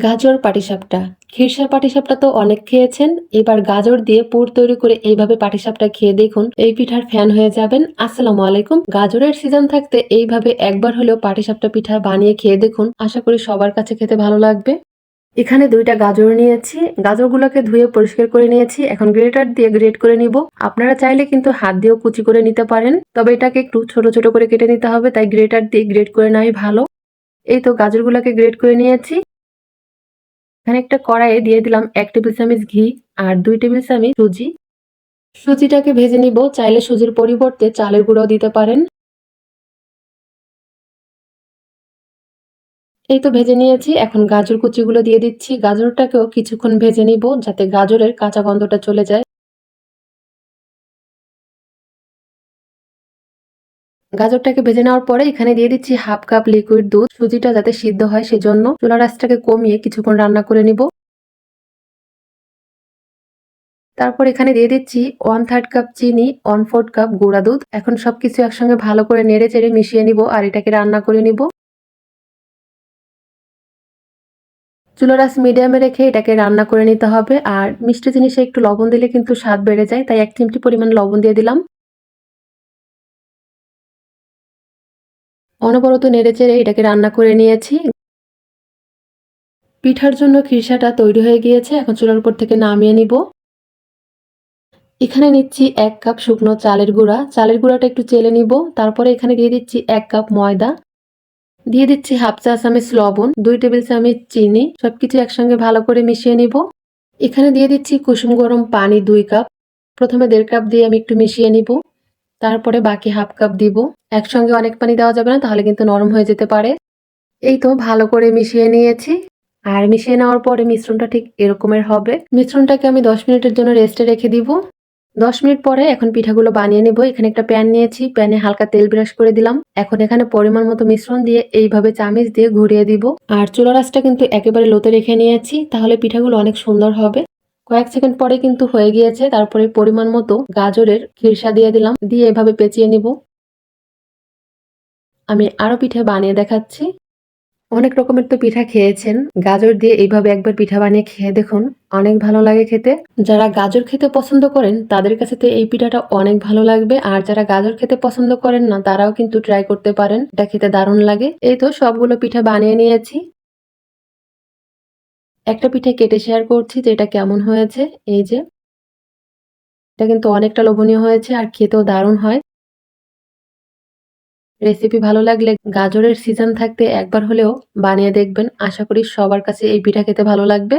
গাজর পাটিসাপটা। খিরসা পাটিসাপটা তো অনেক খেয়েছেন। এবার গাজর দিয়ে পুর তৈরি করে এইভাবে পাটিসাপটা খেয়ে দেখুন, এই পিঠার ফ্যান হয়ে যাবেন। আসসালামু আলাইকুম। গাজরের সিজন থাকতে এইভাবে একবার হলেও পাটিসাপটা পিঠা বানিয়ে খেয়ে দেখুন। আশা করি সবার কাছে খেতে ভালো লাগবে। এখানে দুইটা গাজর নিয়েছি। গাজরগুলোকে ধুয়ে পরিষ্কার করে নিয়েছি। এখন গ্রেটার দিয়ে গ্রেট করে নিব। আপনারা চাইলে কিন্তু হাত দিয়েও কুচি করে নিতে পারেন। তবে এটাকে একটু ছোট ছোট করে কেটে নিতে হবে, তাই গ্রেটার দিয়ে গ্রেট করে নেওয়াই ভালো। এই তো গাজরগুলোকে গ্রেট করে নিয়েছি। এখানে একটা কড়াইয়ে দিয়ে দিলাম এক টেবিল চামচ ঘি আর দুই টেবিল চামচ সুজি। সুজিটাকে ভেজে নিব, চাইলে সুজির পরিবর্তে চালের গুঁড়ো দিতে পারেন। এই তো ভেজে নিয়েছি, এখন গাজর কুচিগুলো দিয়ে দিচ্ছি। গাজরটাকেও কিছুক্ষণ ভেজে নিব যাতে গাজরের কাঁচা গন্ধটা চলে যায়। গাজরটাকে ভেজে নেওয়ার পরে এখানে দিয়ে দিচ্ছি হাফ কাপ লিকুইড দুধ। সুজিটা যাতে সিদ্ধ হয় সেজন্য চুলা রাসটাকে কমিয়ে কিছুক্ষণ রান্না করে নিব। তারপর এখানে দিয়ে দিচ্ছি ওয়ান থার্ড কাপ চিনি ওয়ান ফোর্থ কাপ গুঁড়া দুধ। এখন সবকিছু একসঙ্গে ভালো করে নেড়ে চেড়ে মিশিয়ে নিব আর এটাকে রান্না করে নিব। চুলারাস মিডিয়ামে রেখে এটাকে রান্না করে নিতে হবে। আর মিষ্টি জিনিসে একটু লবণ দিলে কিন্তু স্বাদ বেড়ে যায়, তাই এক চিমটি পরিমাণ লবণ দিয়ে দিলাম। অনবরত নেড়ে চেড়ে এটাকে রান্না করে নিয়েছি। পিঠার জন্য খিরসাটা তৈরি হয়ে গিয়েছে, এখন চুলার উপর থেকে নামিয়ে নিব। এখানে নিচ্ছি এক কাপ শুকনো চালের গুঁড়া। চালের গুঁড়াটা একটু চেলে নিব, তারপরে এখানে দিয়ে দিচ্ছি এক কাপ ময়দা। দিয়ে দিচ্ছি হাফ চা চামচ লবণ, দুই টেবিল চামচ চিনি, সবকিছু একসঙ্গে ভালো করে মিশিয়ে নিব। এখানে দিয়ে দিচ্ছি কুসুম গরম পানি দুই কাপ। প্রথমে দেড় কাপ দিয়ে আমি একটু মিশিয়ে নিব। তারপরে বাকি হাফ কাপ দিব। একসঙ্গে অনেক পানি দেওয়া যাবে না, তাহলে কিন্তু নরম হয়ে যেতে পারে। এই তো ভালো করে মিশিয়ে নিয়েছি। আর মিশিয়ে নেওয়ার পরে মিশ্রণটা ঠিক এরকমের হবে। মিশ্রণটাকে আমি দশ মিনিটের জন্য রেস্টে রেখে দিব। দশ মিনিট পরে এখন পিঠাগুলো বানিয়ে নেব। এখানে একটা প্যান নিয়েছি। প্যানে হালকা তেল ব্রাশ করে দিলাম। এখন এখানে পরিমাণ মতো মিশ্রণ দিয়ে এইভাবে চামিচ দিয়ে ঘুরিয়ে দিব। আর চুলা রাসটা কিন্তু একেবারে লোতে রেখে নিয়েছি, তাহলে পিঠাগুলো অনেক সুন্দর হবে। কয়েক সেকেন্ড পরে কিন্তু হয়ে গিয়েছে, তারপরে পরিমাণ মতো গাজরের খিরসা দিয়ে দিলাম, দিয়ে এভাবে পেঁচিয়ে নিব। আমি আরও পিঠে বানিয়ে দেখাচ্ছি। অনেক রকমের তো পিঠা খেয়েছেন, গাজর দিয়ে এইভাবে একবার পিঠা বানিয়ে খেয়ে দেখুন, অনেক ভালো লাগে খেতে। যারা গাজর খেতে পছন্দ করেন, তাদের কাছে তো এই পিঠাটা অনেক ভালো লাগবে, আর যারা গাজর খেতে পছন্দ করেন না, তারাও কিন্তু ট্রাই করতে পারেন, এটা খেতে দারুণ লাগে। এই তো সবগুলো পিঠা বানিয়ে নিয়েছি। একটা পিঠে কেটে শেয়ার করছি যে এটা কেমন হয়েছে, এই যে। এটা কিন্তু অনেকটা লোভনীয় হয়েছে আর খেতেও দারুণ হয়। রেসিপি ভালো লাগলে গাজরের সিজন থাকতে একবার হলেও বানিয়ে দেখবেন। আশা করি সবার কাছে এই পিঠা খেতে ভালো লাগবে।